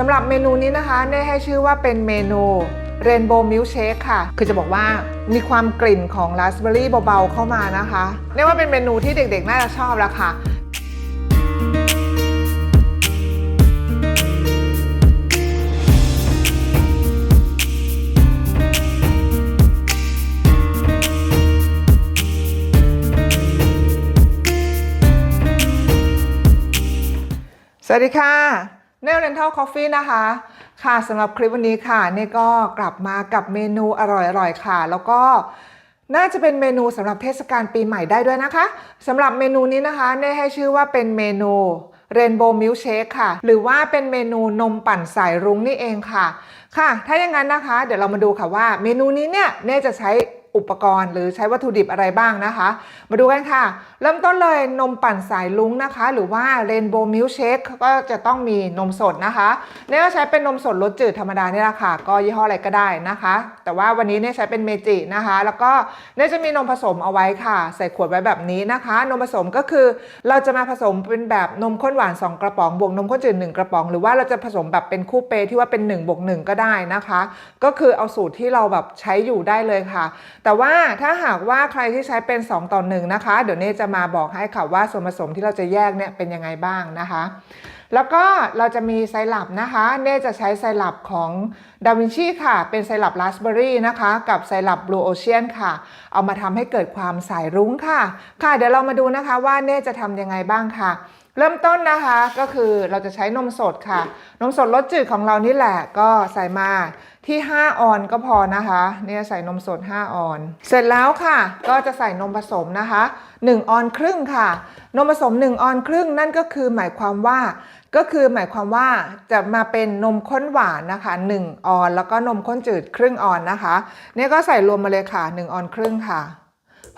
สำหรับเมนูนี้นะคะเน่ให้ชื่อว่าเป็นเมนูเรนโบว์มิลเชคค่ะ คือจะบอกว่ามีความกลิ่นของราสเบอร์รี่เบาๆเข้ามานะคะเรียกว่าเป็นเมนูที่เด็กๆ น่าจะชอบแล้วค่ะสวัสดีค่ะ เนลเรนทัลคอฟฟี่นะคะ ค่ะสำหรับคลิปวันนี้ค่ะเน่ก็กลับมากับเมนูอร่อยๆค่ะ แล้วก็น่าจะเป็นเมนูสำหรับเทศกาลปีใหม่ได้ด้วยนะคะสำหรับเมนูนี้นะคะเน่ให้ชื่อว่าเป็นเมนูเรนโบว์มิลเชคค่ะ หรือว่าเป็นเมนูนมปั่นสายรุ้งนี่เองค่ะ ค่ะ ถ้าอย่างนั้นนะคะ เดี๋ยวเรามาดูค่ะว่าเมนูนี้เนี่ยเน่จะใช้ อุปกรณ์หรือใช้วัตถุดิบอะไรบ้างนะคะ มาดูกันค่ะ เริ่มต้นเลยนมปั่นสายลุงนะคะ หรือว่าเรนโบว์มิลเชคก็จะต้องมีนมสดนะคะเนี่ยก็ใช้เป็นนมสดรสจืดธรรมดานี่แหละค่ะ ก็ยี่ห้ออะไรก็ได้นะคะ แต่ว่าวันนี้เนี่ยใช้เป็นเมจินะคะ แล้วก็เนี่ยจะมีนมผสมเอาไว้ค่ะ ใส่ขวดไว้แบบนี้นะคะ นมผสมก็คือเราจะมาผสมเป็นแบบนมข้นหวาน 2 กระป๋องบวกนมข้นจืด1กระป๋อง หรือว่าเราจะผสมแบบเป็นคู่เปรที่ว่าเป็น1บวก1ก็ได้นะคะ ก็คือเอาสูตรที่เราแบบใช้อยู่ได้เลยค่ะ แแต่ว่าถ้าหากว่าใครที่ใช้เป็น 2 ต่อ 1 นะคะ เดี๋ยวเน่จะมาบอกให้ค่ะว่าส่วนผสมที่เราจะแยกเนี่ยเป็นยังไงบ้างนะคะ แล้วก็เราจะมีไซรัปนะคะ เน่จะใช้ไซรัปของดาวินชีค่ะ เป็นไซรัปราสเบอร์รี่นะคะ กับไซรัปบลูโอเชียนค่ะ เอามาทำให้เกิดความสายรุ้งค่ะ ค่ะ เดี๋ยวเรามาดูนะคะว่าเน่จะทำยังไงบ้างค่ะ เริ่มต้นนะคะก็คือเราจะใช้นมสดค่ะ นมสดรสจืดของเรานี่แหละก็ใส่มาที่ 5 ออนก็พอนะคะเนี่ยใส่นมสด 5 ออน เสร็จแล้วค่ะ ก็จะใส่นมผสมนะคะ 1 ออนครึ่งค่ะ นมผสม 1 ออนครึ่งนั่นก็คือหมายความว่าก็คือหมายความว่าจะมาเป็นนมข้นหวานนะคะ 1 ออน แล้วก็นมข้นจืดครึ่งออนนะคะเนี่ยก็ใส่รวมมาเลยค่ะ 1 ออนครึ่งค่ะ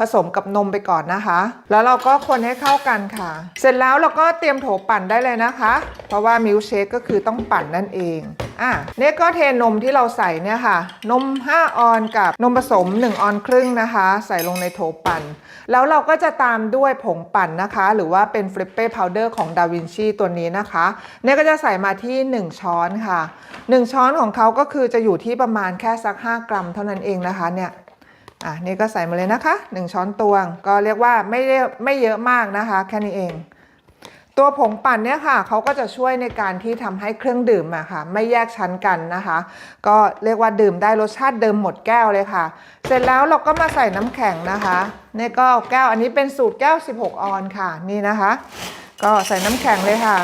ผสมกับนมไปก่อนนะคะ แล้วเราก็คนให้เข้ากันค่ะ เสร็จแล้วเราก็เตรียมโถปั่นได้เลยนะคะ เพราะว่ามิลค์เชคก็คือต้องปั่นนั่นเองอะเนี่ยก็เทนมที่เราใส่เนี่ยค่ะ นม 5 ออนกับนมผสม 1 ออนครึ่งนะคะ ใส่ลงในโถปั่น แล้วเราก็จะตามด้วยผงปั่นนะคะ หรือว่าเป็นฟลิปเป้พาวเดอร์ของดาวินชีตัวนี้นะคะเนี่ยก็จะใส่มาที่ 1 ช้อนค่ะ 1 ช้อนของเขาก็คือจะอยู่ที่ประมาณแค่สัก 5 กรัมเท่านั้นเองนะคะเนี่ย อะนี่ก็ใส่มาเลยนะคะ 1 ช้อนตวง ก็เรียกว่าไม่ไม่เยอะมากนะคะ แค่นี้เอง ตัวผงปั่นเนี่ยค่ะเขาก็จะช่วยในการที่ทำให้เครื่องดื่มอะค่ะ ไม่แยกชั้นกันนะคะ ก็เรียกว่าดื่มได้รสชาติเดิมหมดแก้วเลยค่ะ เสร็จแล้วเราก็มาใส่น้ำแข็งนะคะนี่ก็เอาแก้วอันนี้เป็นสูตรแก้ว 16 ออนค่ะ นี่นะคะ ก็ใส่น้ำแข็งเลยค่ะ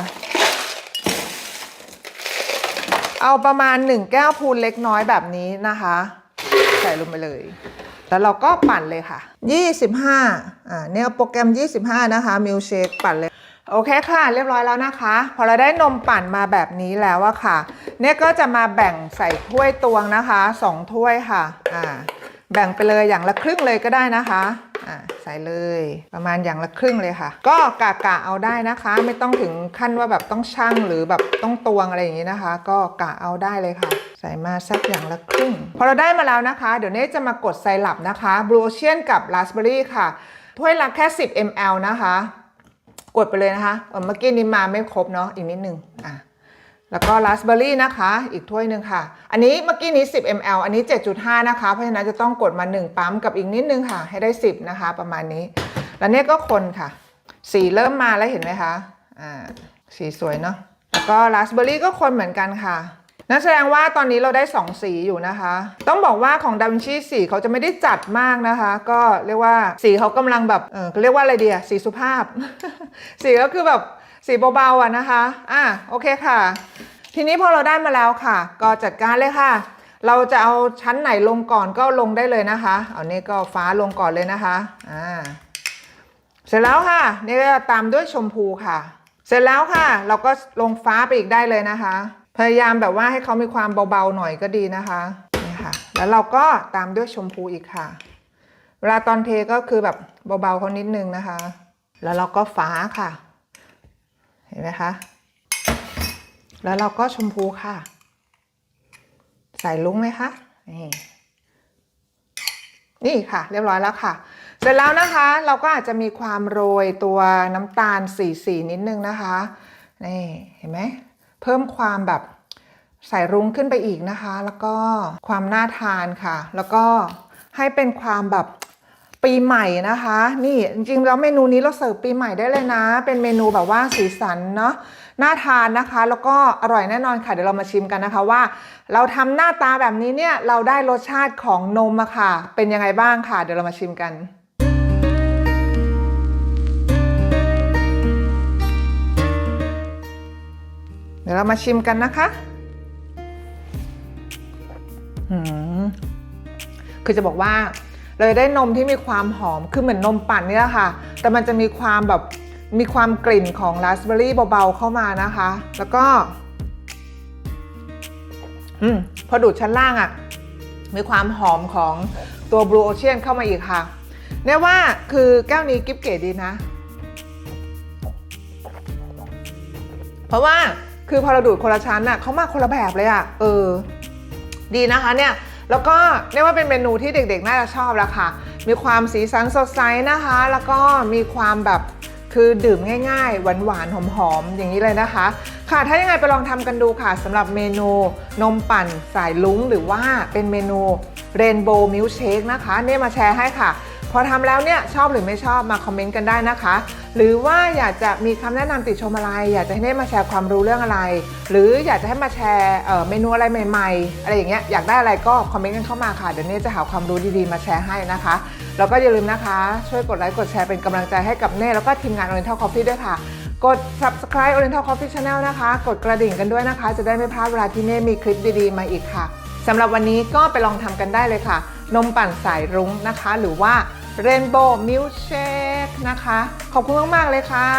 เอาประมาณ 1 แก้วพูนเล็กน้อยแบบนี้นะคะ ใส่ลงไปเลย แล้วเราก็ปั่นเลยค่ะ 25อ่าเนี่ยโปรแกรม 25 นะคะมิลเชคปั่นเลยโอเคค่ะ เรียบร้อยแล้วนะคะ พอเราได้นมปั่นมาแบบนี้แล้วอะค่ะ เนี่ยก็จะมาแบ่งใส่ถ้วยตวงนะคะ2ถ้วยค่ะอ่าแบ่งไปเลยอย่างละครึ่งเลยก็ได้นะคะ อ่าใส่เลยประมาณอย่างละครึ่งเลยค่ะ ก็กะกะเอาได้นะคะ ไม่ต้องถึงขั้นว่าแบบต้องชั่งหรือแบบต้องตวงอะไรอย่างนี้นะคะ ก็กะเอาได้เลยค่ะ ใส่มาสักอย่างละครึ่ง พอเราได้มาแล้วนะคะ เดี๋ยวเนี้จะมากดไซรัปนะคะบลูเชียนกับราสเบอร์รี่ค่ะถ้วยละแค่ 10 ml นะคะ กดไปเลยนะคะเมื่อกี้นี้มาไม่ครบเนาะอีกนิดนึงอะ แล้วก็ราสเบอร์รี่นะคะ อีกถ้วยหนึ่งค่ะ อันนี้เมื่อกี้นี้ 10 ml อันนี้ 7.5 นะคะ เพราะฉะนั้นจะต้องกดมา 1 ปั๊มกับอีกนิดนึงค่ะ ให้ได้ 10 นะคะ ประมาณนี้ แล้วเนี่ยก็คนค่ะ สีเริ่มมาแล้วเห็นไหมคะ อ่า สีสวยเนาะ แล้วก็ราสเบอร์รี่ก็คนเหมือนกันค่ะนั่นแสดงว่าตอนนี้เราได้ 2 สีอยู่นะคะ ต้องบอกว่าของดาวินชีสีเขาจะไม่ได้จัดมากนะคะ ก็เรียกว่าสีเขากำลังแบบ เออเขาเรียกว่าอะไรเดียสีสุภาพ สีก็คือแบบ สีเบาๆอะนะคะ อะโอเคค่ะ ทีนี้พอเราได้มาแล้วค่ะ ก็จัดการเลยค่ะ เราจะเอาชั้นไหนลงก่อนก็ลงได้เลยนะคะ เอานี่ก็ฟ้าลงก่อนเลยนะคะ อ่า เสร็จแล้วค่ะ นี่ก็ตามด้วยชมพูค่ะ เสร็จแล้วค่ะ เราก็ลงฟ้าไปอีกได้เลยนะคะ พยายามแบบว่าให้เขามีความเบาๆหน่อยก็ดีนะคะนี่ค่ะ แล้วเราก็ตามด้วยชมพูอีกค่ะ เวลาตอนเทก็คือแบบเบาๆเขานิดนึงนะคะ แล้วเราก็ฟ้าค่ะ ห็นไหมคะ แล้วเราก็ชมพูค่ะ ใส่ลุ้งเลยค่ะนี่นี่ค่ะ เรียบร้อยแล้วค่ะ เสร็จแล้วนะคะเราก็อาจจะมีความโรยตัวน้ำตาลสีสีนิดนึงนะคะนี่เห็นไหมเพิ่มความแบบใส่รุ้งขึ้นไปอีกนะคะ แล้วก็ความน่าทานค่ะ แล้วก็ให้เป็นความแบบ ปีใหม่นะคะ นี่จริงๆแล้วเมนูนี้เราเสิร์ฟปีใหม่ได้เลยนะ เป็นเมนูแบบว่าสีสันเนาะน่าทานนะคะ แล้วก็อร่อยแน่นอนค่ะเดี๋ยวเรามาชิมกันนะคะว่า เราทำหน้าตาแบบนี้เนี่ยเราได้รสชาติของนมอะค่ะ เป็นยังไงบ้างค่ะ เดี๋ยวเรามาชิมกันเดี๋ยวเรามาชิมกันนะคะคือจะบอกว่า เลยได้นมที่มีความหอม คือเหมือนนมปั่นนี่แหละค่ะ แต่มันจะมีความแบบมีความกลิ่นของราสเบอร์รี่เบาๆเข้ามานะคะ แล้วก็ อืมพอดูดชั้นล่างอะ่ะ มีความหอมของตัวบลูโอเชียนเข้ามาอีกค่ะเนี่ยว่าคือแก้วนี้กิ๊บเก๋ดีนะ เพราะว่าคือพอเราดูดคนละชั้นน่ะเขามาคนละแบบเลยอะ่ะ เออ ดีนะคะเนี่ย แล้วก็เรียกว่าเป็นเมนูที่เด็กๆ น่าจะชอบแล้วค่ะ มีความสีสันสดใสนะคะ แล้วก็มีความแบบคือดื่มง่ายๆ หวานๆ หอมๆ อย่างนี้เลยนะคะ ค่ะ ถ้ายังไงไปลองทำกันดูค่ะสำหรับเมนูนมปั่นสายลุ้งหรือว่าเป็นเมนูเรนโบว์มิลเชคนะคะ เนี่ยมาแชร์ให้ค่ะ พอทำแล้วเนี่ยชอบหรือไม่ชอบมาคอมเมนต์กันได้นะคะ หรือว่าอยากจะมีคำแนะนำติชมอะไร อยากจะให้เน่มาแชร์ความรู้เรื่องอะไร หรืออยากจะให้มาแชร์เอ่อเมนูอะไรใหม่ ๆ อะไรอย่างเงี้ยอยากได้อะไรก็คอมเมนต์กันเข้ามาค่ะเดี๋ยวเน่จะหาความรู้ดีๆมาแชร์ให้นะคะแล้วก็อย่าลืมนะคะ ช่วยกดไลค์กดแชร์เป็นกำลังใจให้กับเน่แล้วก็ทีมงาน Oriental Coffee ด้วยค่ะ กด subscribe Oriental Coffee Channel นะคะ กดกระดิ่งกันด้วยนะคะ จะได้ไม่พลาดเวลาที่เน่มีคลิปดีๆ มาอีกค่ะสำหรับวันนี้ก็ไปลองทำกันได้เลยค่ะ นมปั่นสายรุ้งนะคะ หรือว่า Rainbow Milkshake นะคะ ขอบคุณมาก ๆ เลยค่ะ